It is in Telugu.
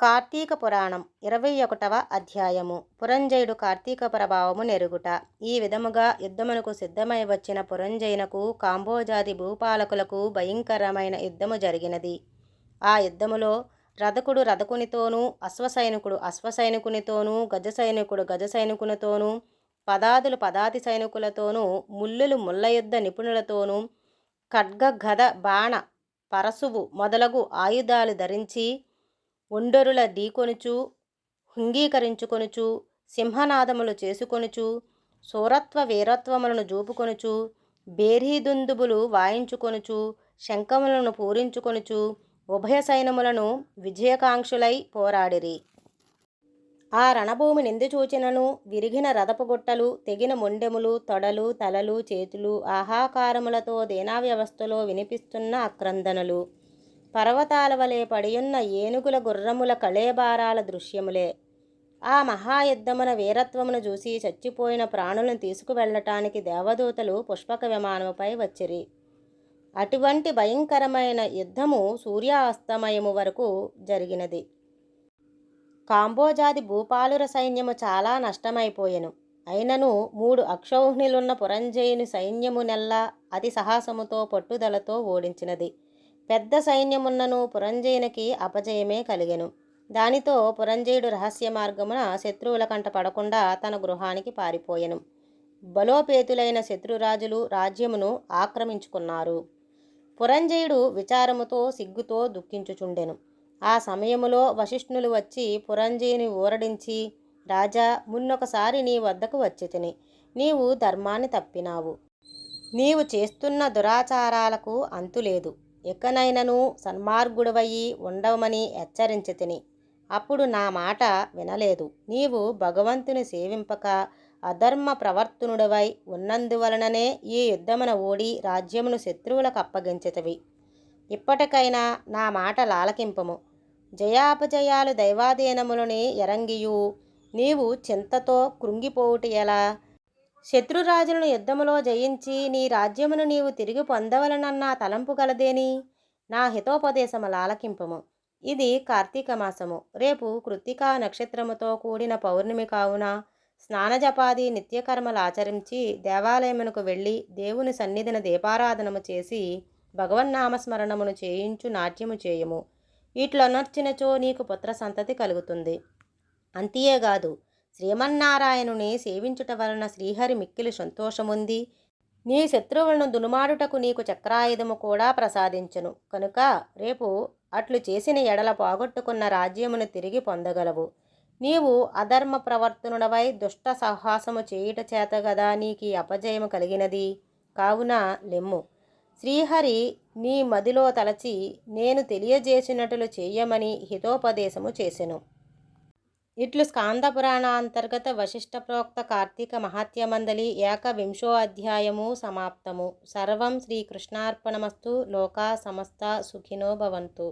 కార్తీక పురాణం ఇరవై ఒకటవ అధ్యాయము. పురంజయుడు కార్తీక ప్రభావము నెరుగుట. ఈ విధముగా యుద్ధమునకు సిద్ధమై వచ్చిన పురంజయునకు కాంబోజాది భూపాలకులకు భయంకరమైన యుద్ధము జరిగినది. ఆ యుద్ధములో రథకుడు రథకునితోనూ అశ్వసైనికుడు అశ్వసైనికునితోనూ గజ సైనికుడు గజ సైనికునితోనూ పదాదులు పదాతి సైనికులతోనూ ముల్లులు ముల్లయుద్ధ నిపుణులతోనూ ఖడ్గ గద బాణ పరశువు మొదలగు ఆయుధాలు ధరించి ఒండరుల ఢీకొనుచు హుంగీకరించుకొనుచు సింహనాదములు చేసుకొనుచు సూరత్వ వీరత్వములను జూపుకొనుచు బేరీదుందుబులు వాయించుకొనుచు శంఖములను పూరించుకొనుచు ఉభయ సైన్యములను విజయకాంక్షులై పోరాడిరి. ఆ రణభూమి నిందు చూచినను విరిగిన రథపుగుట్టలు తెగిన మొండెములు తొడలు తలలు చేతులు ఆహాకారములతో దేనా వ్యవస్థలో వినిపిస్తున్న అక్రందనలు. పర్వతాల వలె పడియున్న ఏనుగుల గుర్రముల కళేబారాల దృశ్యములే. ఆ మహాయుద్ధమున వీరత్వమును చూసి చచ్చిపోయిన ప్రాణులను తీసుకువెళ్ళటానికి దేవదూతలు పుష్పక విమానముపై వచ్చిరి. అటువంటి భయంకరమైన యుద్ధము సూర్యాస్తమయము వరకు జరిగినది. కాంబోజాది భూపాలుర సైన్యము చాలా నష్టమైపోయెను. అయినను మూడు అక్షౌహిణులున్న పురంజయుని సైన్యము నెల్ల అతి సాహసముతో పట్టుదలతో ఓడించినది. పెద్ద సైన్యమున్నను పురంజయునికి అపజయమే కలిగెను. దానితో పురంజయుడు రహస్య మార్గమున శత్రువుల కంట పడకుండా తన గృహానికి పారిపోయెను. బలోపేతులైన శత్రురాజులు రాజ్యమును ఆక్రమించుకున్నారు. పురంజయుడు విచారముతో సిగ్గుతో దుఃఖించుచుండెను. ఆ సమయములో వశిష్ణులు వచ్చి పురంజయుని ఊరడించి రాజా మున్నొకసారి నీ వద్దకు వచ్చి తిని నీవు ధర్మాన్ని తప్పినావు. నీవు చేస్తున్న దురాచారాలకు అంతులేదు. ఇకనైనను సన్మార్గుడవయి ఉండవమని హెచ్చరించి తిని అప్పుడు నా మాట వినలేదు. నీవు భగవంతుని సేవింపక అధర్మ ప్రవర్తనుడవై ఉన్నందువలననే ఈ యుద్ధమున ఓడి రాజ్యమును శత్రువులకు అప్పగించితవి ఇప్పటికైనా నా మాట లాలకింపము. జయాపజయాలు దైవాధీనములని ఎరంగియు. నీవు చింతతో కృంగిపోవుట ఎలా? శత్రురాజులను యుద్ధములో జయించి నీ రాజ్యమును నీవు తిరిగి పొందవలనన్న తలంపు గలదేని? నా హితోపదేశము లాలకింపము. ఇది కార్తీక మాసము. రేపు కృత్తికా నక్షత్రముతో కూడిన పౌర్ణమి కావున స్నానజపాది నిత్యకర్మలు ఆచరించి దేవాలయమునకు వెళ్ళి దేవుని సన్నిధిన దీపారాధనము చేసి భగవన్నామస్మరణమును చేయించు నాట్యము చేయము. ఇట్లనర్చినచో నీకు పుత్ర సంతతి కలుగుతుంది. అంతియేగాదు శ్రీమన్నారాయణుని సేవించుట వలన శ్రీహరి మిక్కిలి సంతోషముంది. నీ శత్రువులను దునుమాడుటకు నీకు చక్రాయుధము కూడా ప్రసాదించను. కనుక రేపు అట్లు చేసిన ఎడల పోగొట్టుకున్న రాజ్యమును తిరిగి పొందగలవు. నీవు అధర్మ ప్రవర్తనుడవై దుష్ట సాహసము చేయుట చేత గదా నీకు అపజయము కలిగినది. కావున లెమ్ము. శ్రీహరి నీ మదిలో తలచి నేను తెలియజేసినట్లు చేయమని హితోపదేశము చేసెను. ఇట్లు స్కాంద పురాణాంతర్గత వశిష్ట ప్రోక్త కార్తీక మహాత్యమందలి ఏకవింశో అధ్యాయము సమాప్తము సర్వం శ్రీకృష్ణార్పణమస్తు లోకా సమస్త సుఖినో భవంతు